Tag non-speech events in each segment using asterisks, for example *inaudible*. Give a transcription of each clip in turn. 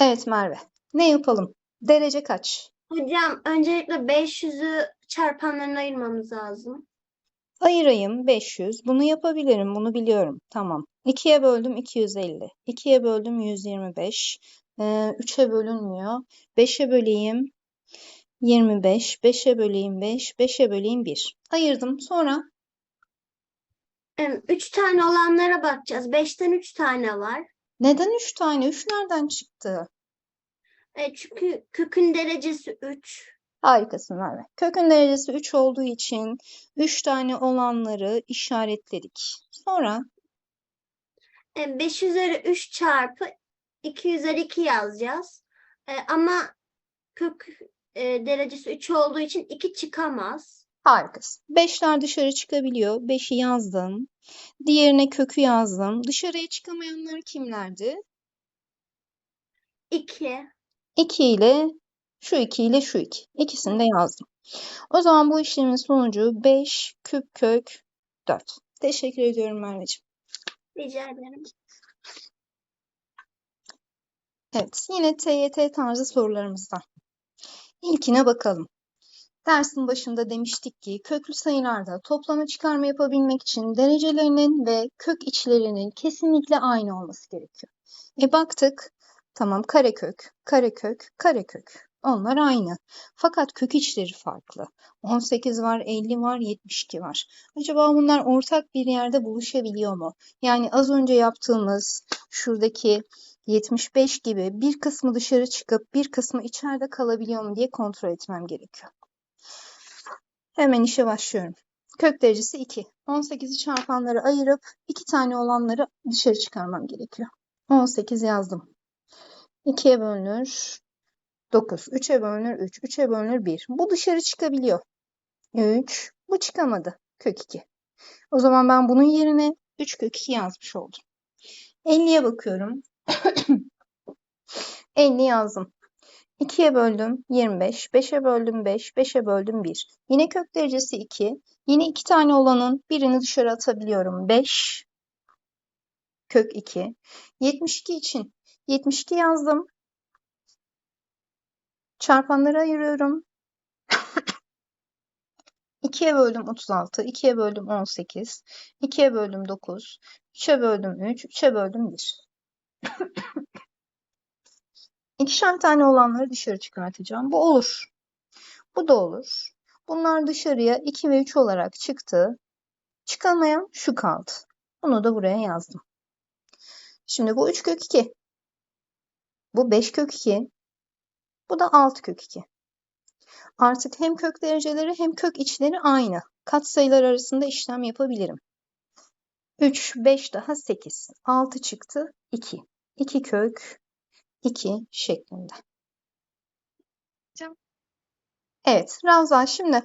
Evet Merve. Ne yapalım? Derece kaç? Hocam öncelikle 500'ü çarpanlarına ayırmamız lazım. Ayırayım 500. Bunu yapabilirim. Bunu biliyorum. Tamam. 2'ye böldüm 250. 2'ye böldüm 125. Ee, 3'e bölünmüyor. 5'e böleyim 25. 5'e böleyim 5. 5'e böleyim 1. Ayırdım. Sonra 3 tane olanlara bakacağız. 5'ten 3 tane var. Neden 3 tane? 3 nereden çıktı? E, çünkü kökün derecesi 3. Harikasın Merve. Kökün derecesi 3 olduğu için 3 tane olanları işaretledik. Sonra E, 5 üzeri 3 çarpı 2 üzeri 2 yazacağız. E, ama kök e, derecesi 3 olduğu için 2 çıkamaz. Harikasın. Beşler dışarı çıkabiliyor. Beşi yazdım. Diğerine kökü yazdım. Dışarıya çıkamayanlar kimlerdi? 2. 2 ile şu 2 ile şu 2. İkisini de yazdım. O zaman bu işlemin sonucu 5 küp kök 4. Teşekkür ediyorum Merveciğim. Rica ederim. Evet, yine TYT tarzı sorularımızdan. İlkine bakalım. Dersin başında demiştik ki köklü sayılarda toplama çıkarma yapabilmek için derecelerinin ve kök içlerinin kesinlikle aynı olması gerekiyor. E baktık, tamam karekök, karekök, karekök. Onlar aynı. Fakat kök içleri farklı. 18 var, 50 var, 72 var. Acaba bunlar ortak bir yerde buluşabiliyor mu? Yani az önce yaptığımız şuradaki 75 gibi bir kısmı dışarı çıkıp bir kısmı içeride kalabiliyor mu diye kontrol etmem gerekiyor. Hemen işe başlıyorum. Kök derecesi 2. 18'i çarpanları ayırıp 2 tane olanları dışarı çıkarmam gerekiyor. 18 yazdım. 2'ye bölünür 9. 3'e bölünür 3. 3'e bölünür 1. Bu dışarı çıkabiliyor. 3. Bu çıkamadı. Kök 2. O zaman ben bunun yerine 3 kök 2 yazmış oldum. 50'ye bakıyorum. *clears throat* 50 yazdım. 2'ye böldüm 25, 5'e böldüm 5, 5'e böldüm 1. Yine kök derecesi 2. Yine 2 tane olanın birini dışarı atabiliyorum. 5 kök 2. 72 için 72 yazdım. Çarpanları ayırıyorum. 2'ye böldüm 36, 2'ye böldüm 18, 2'ye böldüm 9, 3'e böldüm 3, 3'e böldüm 1. İkişer tane olanları dışarı çıkartacağım. Bu olur. Bu da olur. Bunlar dışarıya 2 ve 3 olarak çıktı. Çıkamayan şu kaldı. Bunu da buraya yazdım. Şimdi bu 3 kök 2. Bu 5 kök 2. Bu da 6 kök 2. Artık hem kök dereceleri hem kök içleri aynı. Katsayılar arasında işlem yapabilirim. 3, 5 daha 8. 6 çıktı 2. 2 kök 2 şeklinde. Evet, Ravza şimdi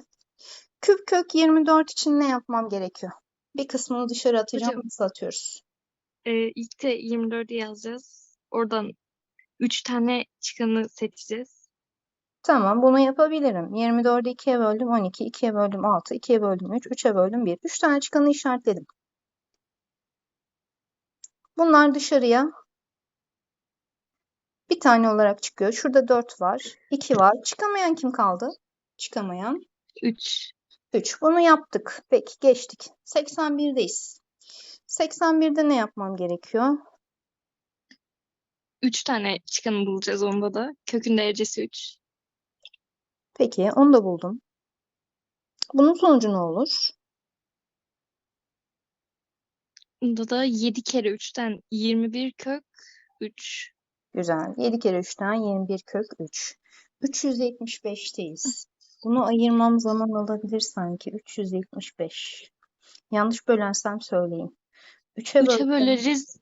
küp kök 24 için ne yapmam gerekiyor? Bir kısmını dışarı atacağım. Hocam. Nasıl atıyoruz? Ee, ilk de 24'ü yazacağız. Oradan 3 tane çıkanı seçeceğiz. Tamam, bunu yapabilirim. 24'ü 2'ye böldüm 12, 2'ye böldüm 6, 2'ye böldüm 3, 3'e böldüm 1. 3 tane çıkanı işaretledim. Bunlar dışarıya bir tane olarak çıkıyor. Şurada 4 var, 2 var. Çıkamayan kim kaldı? Çıkamayan 3. 3. Bunu yaptık. Peki geçtik. 81'deyiz. 81'de ne yapmam gerekiyor? 3 tane çıkanı bulacağız onda da. Kökün derecesi 3. Peki onu da buldum. Bunun sonucu ne olur? Bunda da 7 kere 3'ten 21 kök 3. Güzel. 7 kere 3'ten 21 kök 3. 375'teyiz. Bunu ayırmam zaman alabilir sanki. 375. Yanlış bölersem söyleyin. 3'e 3'e bölsem böleriz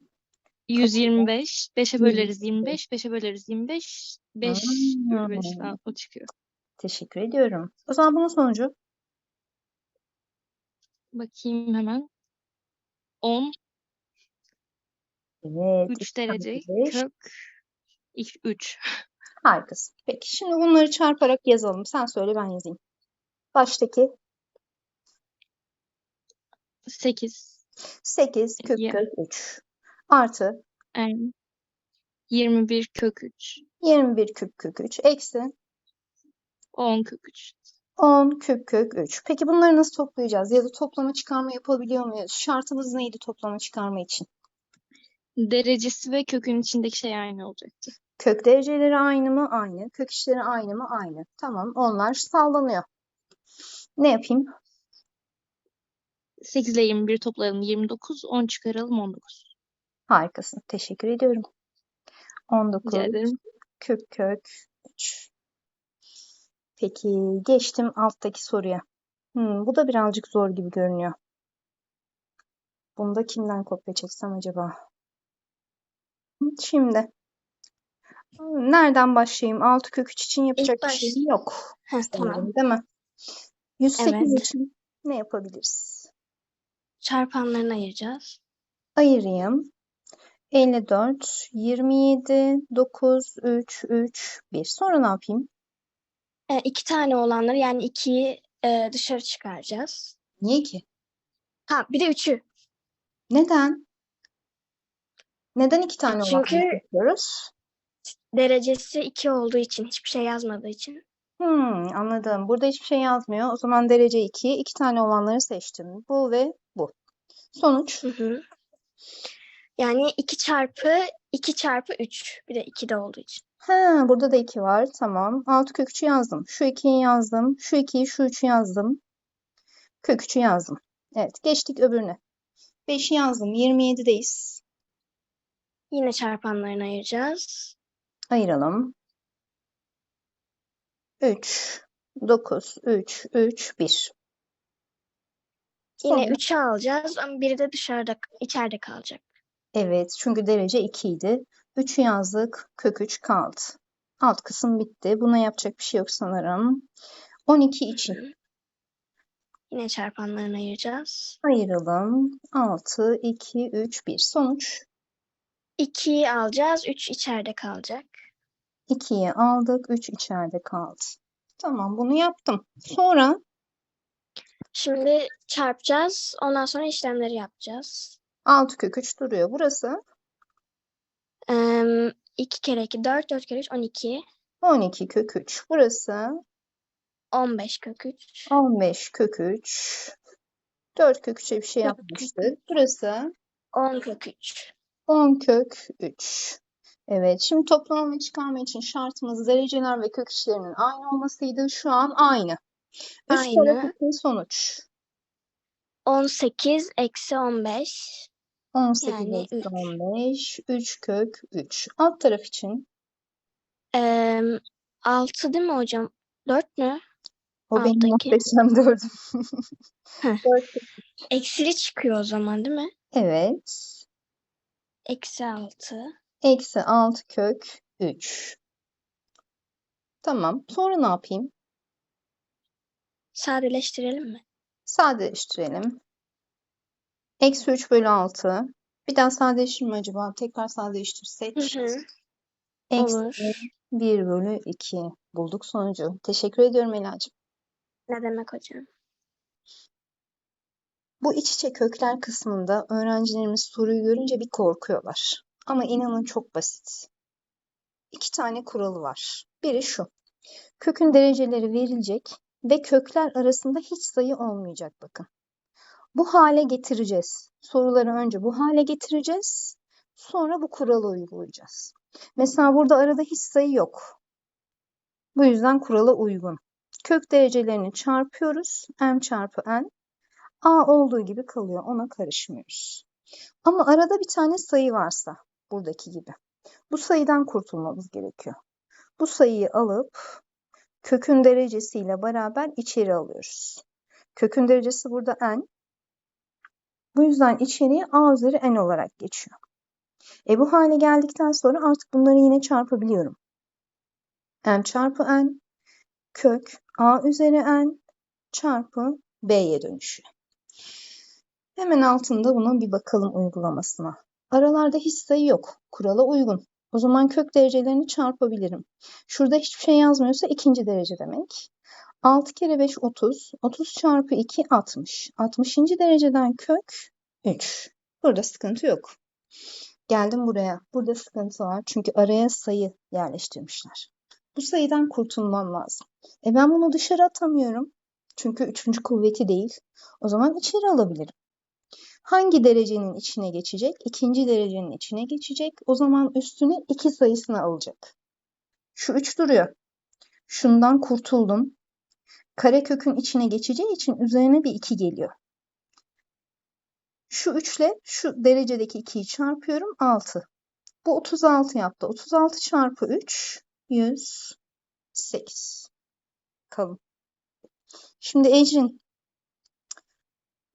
125. 5'e böleriz 25. 5'e böleriz 25. 5 bölü 5 Hmm. falan o çıkıyor. Teşekkür ediyorum. O zaman bunun sonucu Bakayım hemen. 10. evet 3 derece 85. kök 3. Harikasın. Peki şimdi bunları çarparak yazalım. Sen söyle ben yazayım. Baştaki 8. 8 kök kök 3 artı Yani 21 kök 3. 21 küp kök 3 eksi 10 kök 3. 10 küp kök 3. Peki bunları nasıl toplayacağız? Ya da toplama çıkarma yapabiliyor muyuz? Şartımız neydi toplama çıkarma için? Derecesi ve kökün içindeki şey aynı olacaktı. Kök dereceleri aynı mı? Aynı. Kök içleri aynı mı? Aynı. Tamam. Onlar sağlanıyor. Ne yapayım? 8 ile 21 toplayalım 29. 10 çıkaralım 19. Harikasın. Teşekkür ediyorum. 19 Rica ederim. küp kök 3. Peki geçtim alttaki soruya. Hmm, bu da birazcık zor gibi görünüyor. Bunu da kimden kopya çeksem acaba? Şimdi nereden başlayayım? 6 kök 3 için yapacak bir baş- şeyim yok. Heh, tamam. Değil mi? 108 Evet. için ne yapabiliriz? Çarpanlarını ayıracağız. Ayırayım. 54, 27, 9, 3, 3, 1. Sonra ne yapayım? E, iki tane olanları yani ikiyi e, dışarı çıkaracağız. Niye ki? Ha bir de üçü. Neden? Neden iki tane Çünkü- yapıyoruz? Derecesi iki olduğu için hiçbir şey yazmadığı için. Hmm, anladım. Burada hiçbir şey yazmıyor. O zaman derece 2. iki tane olanları seçtim. Bu ve bu. Sonuç. Hı hı. Yani iki çarpı iki çarpı üç. Bir de iki de olduğu için. Ha, burada da 2 var. Tamam. 6 kök 3'ü yazdım. Şu 2'yi yazdım. Şu 2'yi, şu 3'ü yazdım. Kök 3'ü yazdım. Evet, geçtik öbürüne. 5'i yazdım. 27'deyiz. Yine çarpanlarını ayıracağız. Ayıralım. 3, 9, 3, 3, 1. Yine Sonra- üçü alacağız ama biri de dışarıda içeride kalacak. Evet, çünkü derece 2 idi. 3'ü yazdık, kök 3 kaldı. Alt kısım bitti. Buna yapacak bir şey yok sanırım. 12 için Yine çarpanlarını ayıracağız. ayıralım. 6, 2, 3, 1. Sonuç 2'yi alacağız. 3 içeride kalacak. 2'yi aldık, 3 içeride kaldı. Tamam, bunu yaptım. Sonra Şimdi çarpacağız. Ondan sonra işlemleri yapacağız. 6 kök 3 duruyor. Burası 2 kere 2 4, 4 kere 3 12, 12 kök 3. Burası 15 kök 3. 15 kök 3. 4 kök 3'e bir şey yapmıştık. Burası 10 kök 3. 10 kök 3. Evet, şimdi toplama ve çıkarma için şartımız dereceler ve kök içlerinin aynı olmasıydı. Şu an aynı. Üst Aynı. için sonuç. 18 eksi 15. 18 Yani eksi üç. 15, 3 kök 3. Alt taraf için Eee 6 değil mi hocam? 4 mü? o benim Alttaki. muhteşem *laughs* dördüm. Heh. 4 kök. Eksili çıkıyor o zaman değil mi? Evet. Eksi 6. Eksi 6 kök 3. Tamam. Sonra ne yapayım? Sadeleştirelim mi? Sadeleştirelim. Eksi 3 bölü 6. Bir daha sadeleştir mi acaba? Tekrar sadeleştirsek. Hı hı. Eksi Olur. 1 bölü 2 bulduk sonucu. Teşekkür ediyorum Ela'cığım. Ne demek hocam? Bu iç içe kökler kısmında öğrencilerimiz soruyu görünce bir korkuyorlar. Ama inanın çok basit. İki tane kuralı var. Biri şu. Kökün dereceleri verilecek ve kökler arasında hiç sayı olmayacak bakın. Bu hale getireceğiz. Soruları önce bu hale getireceğiz. Sonra bu kuralı uygulayacağız. Mesela burada arada hiç sayı yok. Bu yüzden kurala uygun. Kök derecelerini çarpıyoruz. m çarpı n. A olduğu gibi kalıyor. Ona karışmıyoruz. Ama arada bir tane sayı varsa buradaki gibi. Bu sayıdan kurtulmamız gerekiyor. Bu sayıyı alıp kökün derecesiyle beraber içeri alıyoruz. Kökün derecesi burada n. Bu yüzden içeriye a üzeri n olarak geçiyor. E bu hale geldikten sonra artık bunları yine çarpabiliyorum. m çarpı n kök a üzeri n çarpı b'ye dönüşüyor. Hemen altında buna bir bakalım uygulamasına. Aralarda hiç sayı yok. Kurala uygun. O zaman kök derecelerini çarpabilirim. Şurada hiçbir şey yazmıyorsa ikinci derece demek. 6 kere 5 30. 30 çarpı 2 60. 60. dereceden kök 3. Burada sıkıntı yok. Geldim buraya. Burada sıkıntı var. Çünkü araya sayı yerleştirmişler. Bu sayıdan kurtulmam lazım. E ben bunu dışarı atamıyorum. Çünkü üçüncü kuvveti değil. O zaman içeri alabilirim. Hangi derecenin içine geçecek? İkinci derecenin içine geçecek. O zaman üstüne iki sayısını alacak. Şu üç duruyor. Şundan kurtuldum. Karekökün içine geçeceği için üzerine bir iki geliyor. Şu 3 ile şu derecedeki 2'yi çarpıyorum 6. Bu 36 yaptı. 36 çarpı 3 108. Kalın. Şimdi Ecrin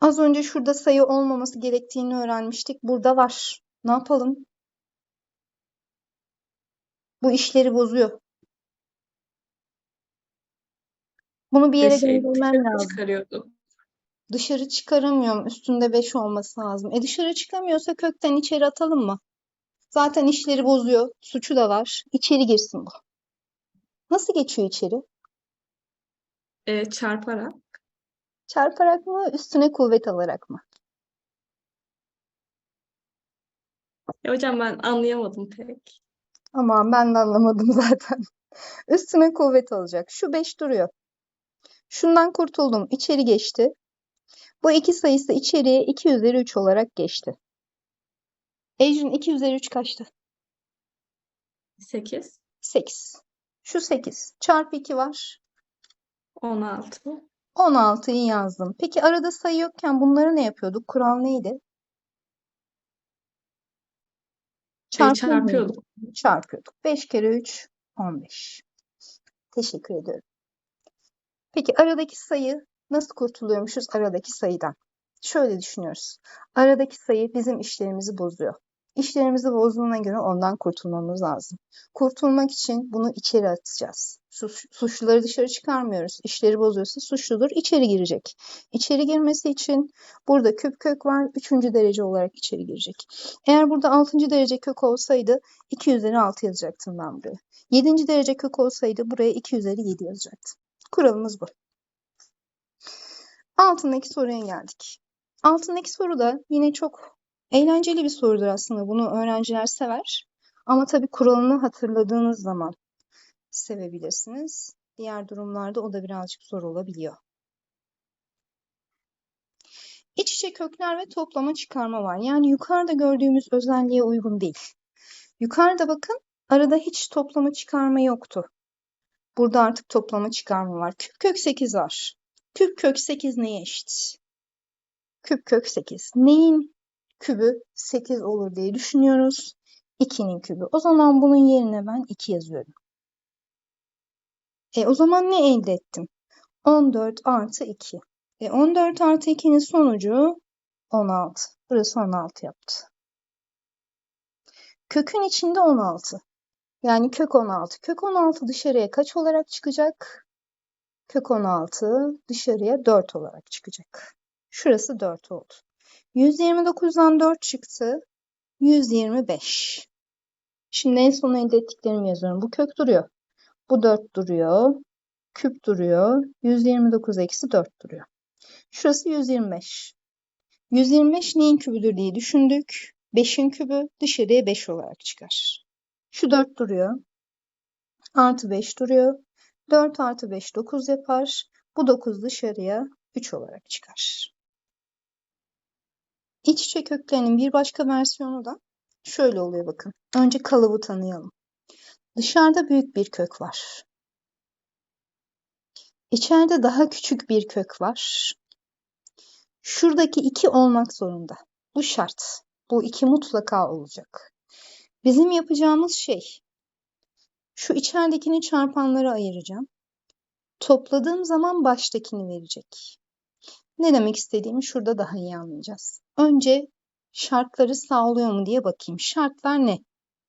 az önce şurada sayı olmaması gerektiğini öğrenmiştik. Burada var. Ne yapalım? Bu işleri bozuyor. Bunu bir yere göndermem dışarı lazım. çıkarıyordum. Dışarı çıkaramıyorum. Üstünde 5 olması lazım. E dışarı çıkamıyorsa kökten içeri atalım mı? Zaten işleri bozuyor. Suçu da var. İçeri girsin bu. Nasıl geçiyor içeri? E, çarparak. Çarparak mı, üstüne kuvvet alarak mı? Ya hocam ben anlayamadım pek. Aman ben de anlamadım *laughs* zaten. Üstüne kuvvet alacak. Şu 5 duruyor. Şundan kurtuldum. İçeri geçti. Bu iki sayısı içeriye 2 üzeri 3 olarak geçti. Ecrin 2 üzeri 3 kaçtı? 8, 8. Şu 8. Çarpı 2 var. 16. 16'yı yazdım. Peki arada sayı yokken bunları ne yapıyorduk? Kural neydi? Çarpıyor muyduk? çarpıyorduk. Çarpıyorduk. 5 kere 3 15. Teşekkür ediyorum. Peki aradaki sayı nasıl kurtuluyormuşuz aradaki sayıdan? Şöyle düşünüyoruz. Aradaki sayı bizim işlerimizi bozuyor. İşlerimizi bozduğuna göre ondan kurtulmamız lazım. Kurtulmak için bunu içeri atacağız. Suç- Suçluları dışarı çıkarmıyoruz. İşleri bozuyorsa suçludur, içeri girecek. İçeri girmesi için burada küp kök var, üçüncü derece olarak içeri girecek. Eğer burada altıncı derece kök olsaydı 2 üzeri 6 yazacaktım ben buraya. Yedinci derece kök olsaydı buraya 2 üzeri 7 yazacaktım. Kuralımız bu. Altındaki soruya geldik. Altındaki soru da yine çok eğlenceli bir sorudur aslında. Bunu öğrenciler sever. Ama tabii kuralını hatırladığınız zaman sevebilirsiniz. Diğer durumlarda o da birazcık zor olabiliyor. İç içe kökler ve toplama çıkarma var. Yani yukarıda gördüğümüz özelliğe uygun değil. Yukarıda bakın arada hiç toplama çıkarma yoktu. Burada artık toplama çıkarma var. Küp kök 8 var. Küp kök 8 neye eşit? Küp kök 8. Neyin kübü 8 olur diye düşünüyoruz. 2'nin kübü. O zaman bunun yerine ben 2 yazıyorum. E o zaman ne elde ettim? 14 artı 2. E 14 artı 2'nin sonucu 16. Burası 16 yaptı. Kökün içinde 16. Yani kök 16. Kök 16 dışarıya kaç olarak çıkacak? Kök 16 dışarıya 4 olarak çıkacak. Şurası 4 oldu. 129'dan 4 çıktı. 125. Şimdi en son elde ettiklerimi yazıyorum. Bu kök duruyor. Bu 4 duruyor. Küp duruyor. 129 eksi 4 duruyor. Şurası 125. 125 neyin kübüdür diye düşündük. 5'in kübü dışarıya 5 olarak çıkar. Şu 4 duruyor. Artı 5 duruyor. 4 artı 5 9 yapar. Bu 9 dışarıya 3 olarak çıkar. İç içe köklerinin bir başka versiyonu da şöyle oluyor bakın. Önce kalıbı tanıyalım. Dışarıda büyük bir kök var. İçeride daha küçük bir kök var. Şuradaki 2 olmak zorunda. Bu şart. Bu 2 mutlaka olacak. Bizim yapacağımız şey şu içeridekini çarpanlara ayıracağım. Topladığım zaman baştakini verecek. Ne demek istediğimi şurada daha iyi anlayacağız. Önce şartları sağlıyor mu diye bakayım. Şartlar ne?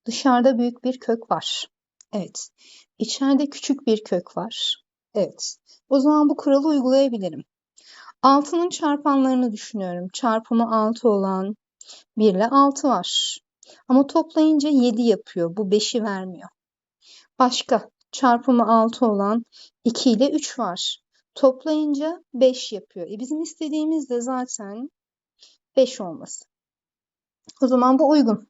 Dışarıda büyük bir kök var. Evet. İçeride küçük bir kök var. Evet. O zaman bu kuralı uygulayabilirim. 6'nın çarpanlarını düşünüyorum. Çarpımı 6 olan 1 ile 6 var. Ama toplayınca 7 yapıyor. Bu 5'i vermiyor. Başka çarpımı 6 olan 2 ile 3 var. Toplayınca 5 yapıyor. E bizim istediğimiz de zaten 5 olması. O zaman bu uygun.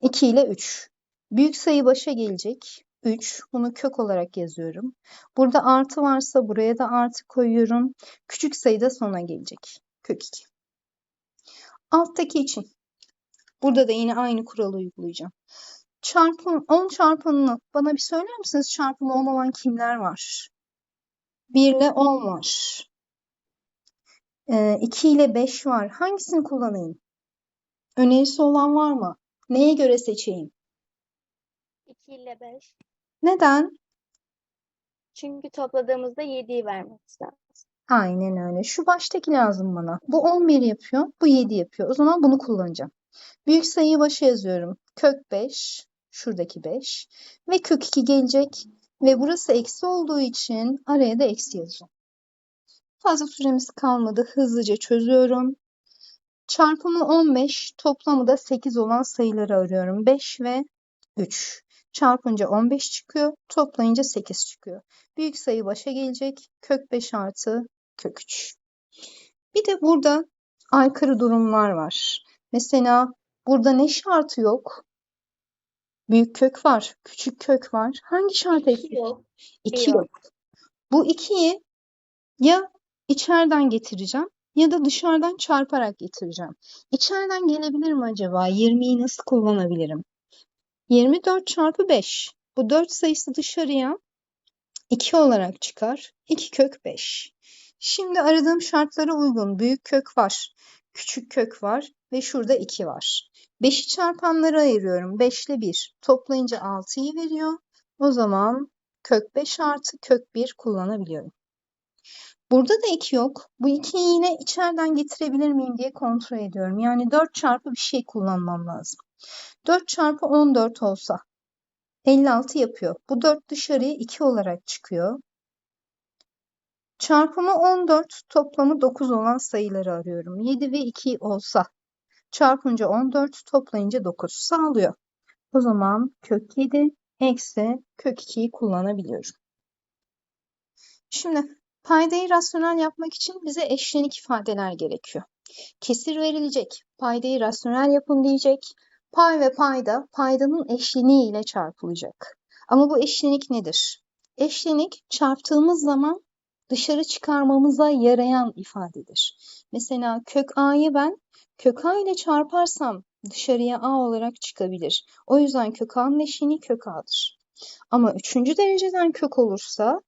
2 ile 3. Büyük sayı başa gelecek. 3. Bunu kök olarak yazıyorum. Burada artı varsa buraya da artı koyuyorum. Küçük sayı da sona gelecek. Kök 2. Alttaki için. Burada da yine aynı kuralı uygulayacağım. Çarpım 10 çarpanını bana bir söyler misiniz? Çarpımı 10 olan kimler var? 1 ile 10 var. Ee, 2 ile 5 var. Hangisini kullanayım? Önerisi olan var mı? Neye göre seçeyim? 2 ile 5. Neden? Çünkü topladığımızda 7'yi vermemiz lazım. Aynen öyle. Şu baştaki lazım bana. Bu 11 yapıyor, bu 7 yapıyor. O zaman bunu kullanacağım. Büyük sayıyı başa yazıyorum. Kök 5, şuradaki 5 ve kök 2 gelecek ve burası eksi olduğu için araya da eksi yazacağım. Fazla süremiz kalmadı. Hızlıca çözüyorum. Çarpımı 15, toplamı da 8 olan sayıları arıyorum. 5 ve 3. Çarpınca 15 çıkıyor, toplayınca 8 çıkıyor. Büyük sayı başa gelecek. Kök 5 artı kök 3. Bir de burada aykırı durumlar var. Mesela burada ne şartı yok? Büyük kök var, küçük kök var. Hangi şart eksik? Yok. 2 yok. yok. Bu 2'yi ya içeriden getireceğim ya da dışarıdan çarparak getireceğim. İçeriden gelebilir mi acaba? 20'yi nasıl kullanabilirim? 24 çarpı 5. Bu 4 sayısı dışarıya 2 olarak çıkar. 2 kök 5. Şimdi aradığım şartlara uygun büyük kök var, küçük kök var ve şurada 2 var. 5'i çarpanlara ayırıyorum. 5 ile 1. Toplayınca 6'yı veriyor. O zaman kök 5 artı kök 1 kullanabiliyorum. Burada da 2 yok. Bu 2'yi yine içeriden getirebilir miyim diye kontrol ediyorum. Yani 4 çarpı bir şey kullanmam lazım. 4 çarpı 14 olsa 56 yapıyor. Bu 4 dışarıya 2 olarak çıkıyor. Çarpımı 14, toplamı 9 olan sayıları arıyorum. 7 ve 2 olsa çarpınca 14, toplayınca 9 sağlıyor. O zaman kök 7 eksi kök 2'yi kullanabiliyorum. Şimdi paydayı rasyonel yapmak için bize eşlenik ifadeler gerekiyor. Kesir verilecek. Paydayı rasyonel yapın diyecek. Pay ve payda paydanın eşleniği ile çarpılacak. Ama bu eşlenik nedir? Eşlenik çarptığımız zaman dışarı çıkarmamıza yarayan ifadedir. Mesela kök a'yı ben kök a ile çarparsam dışarıya a olarak çıkabilir. O yüzden kök a'nın eşleniği kök a'dır. Ama üçüncü dereceden kök olursa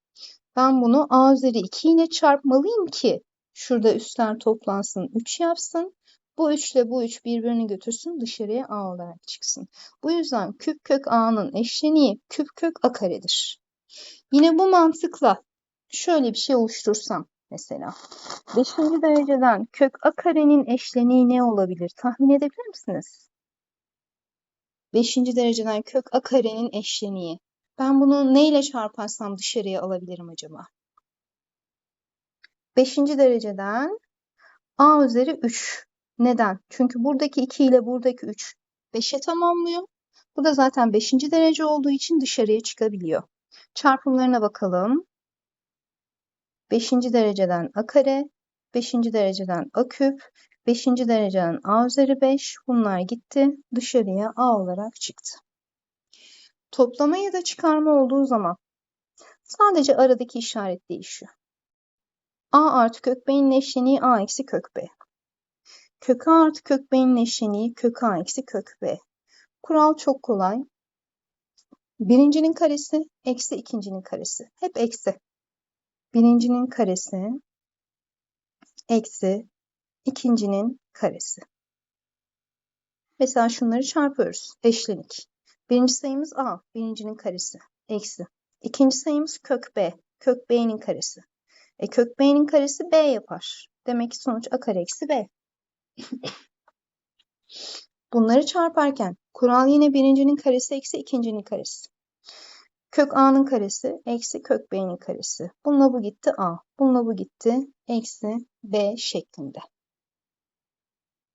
ben bunu a üzeri 2 ile çarpmalıyım ki şurada üstler toplansın 3 yapsın. Bu 3 ile bu 3 birbirini götürsün dışarıya a olarak çıksın. Bu yüzden küp kök a'nın eşleniği küp kök a karedir. Yine bu mantıkla şöyle bir şey oluştursam mesela. 5. dereceden kök a karenin eşleniği ne olabilir? Tahmin edebilir misiniz? 5. dereceden kök a karenin eşleniği. Ben bunu neyle çarparsam dışarıya alabilirim acaba? 5. dereceden a üzeri 3. Neden? Çünkü buradaki 2 ile buradaki 3 5'e tamamlıyor. Bu da zaten 5. derece olduğu için dışarıya çıkabiliyor. Çarpımlarına bakalım. 5. dereceden a kare, 5. dereceden a küp, 5. dereceden a üzeri 5. Bunlar gitti. Dışarıya a olarak çıktı. Toplama ya da çıkarma olduğu zaman sadece aradaki işaret değişiyor. a artı kök b'nin eşleniği a eksi kök b. Kök a artı kök b'nin eşleniği kök a eksi kök b. Kural çok kolay. Birincinin karesi eksi ikincinin karesi. Hep eksi. Birincinin karesi eksi ikincinin karesi. Mesela şunları çarpıyoruz. Eşlenik. Birinci sayımız a. Birincinin karesi. Eksi. İkinci sayımız kök b. Kök b'nin karesi. E kök b'nin karesi b yapar. Demek ki sonuç a kare eksi b. *laughs* Bunları çarparken kural yine birincinin karesi eksi ikincinin karesi. Kök a'nın karesi eksi kök b'nin karesi. Bununla bu gitti a. Bununla bu gitti eksi b şeklinde.